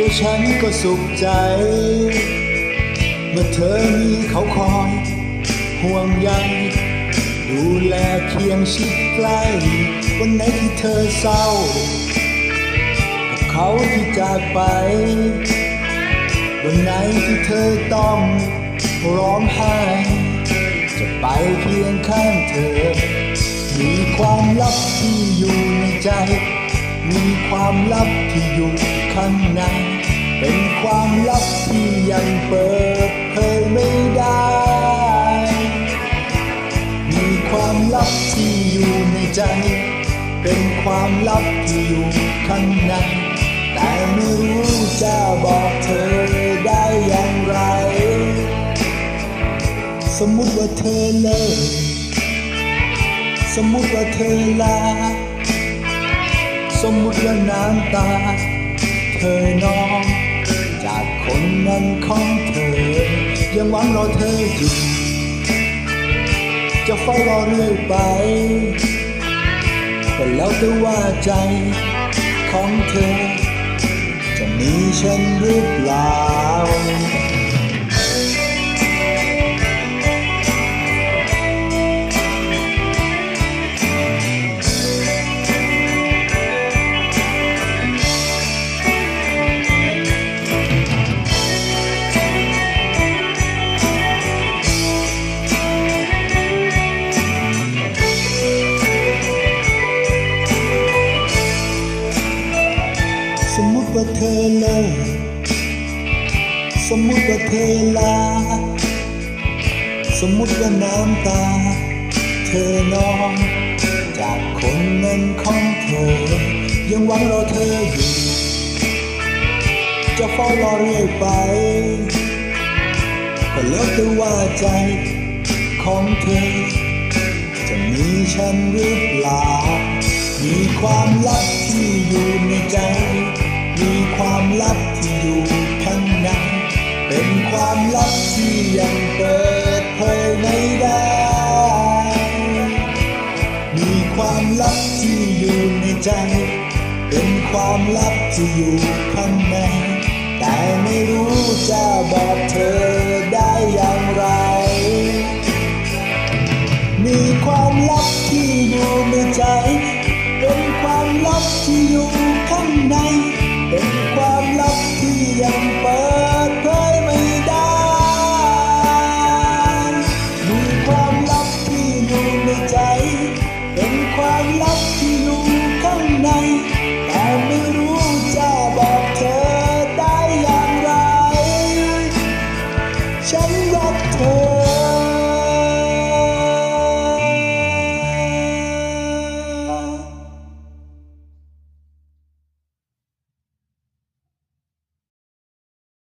ตัวฉันก็สุขใจ เมื่อเธอมีเขาคอยห่วงใยดูแลเคียงชิดใกล้ วันไหนที่เธอเศร้า กับเขาที่จากไป วันไหนที่เธอต้องร้องไห้ จะไปเคียงข้างเธอ มีความลับที่อยู่ในใจ มีความลับที่อยู่ข้างใน เป็นความลับที่ยังเปิดเผยไม่ได้ มีความลับที่อยู่ในใจ เป็นความลับที่อยู่ข้างใน แต่ไม่รู้จะบอกเธอได้อย่างไร สมมุติว่าเธอเลิก สมมุติว่าเธอลา สมมุติว่าน้ำตา เธอนอง คนนั้นของเธอ ยังหวังรอเธออยู่ จะเฝ้ารอเรื่อยไปก็แล้วแต่ว่าใจของเธอ จะมีฉันหรือเปล่า ว่าเธอเลิกสมมุติว่าเธอลา สมมุติว่าน้ำตา เธอนอง จากคนนั้นของเธอ ยังหวังรอเธออยู่ จะเฝ้ารอเรื่อยไป ก็แล้วแต่ว่าใจของเธอ จะมีฉันหรือเปล่ามีความลับที่อยู่ในใจ ความลับที่ยังเปิดเผยไม่ได้ มีความลับที่อยู่ในใจ เป็นความลับที่อยู่ข้างใน แต่ไม่รู้จะบอกเธอได้อย่างไร มีความลับที่อยู่ในใจ เป็นความลับที่อยู่ข้างใน เป็นความลับ ความลับที่อยู่ข้างใน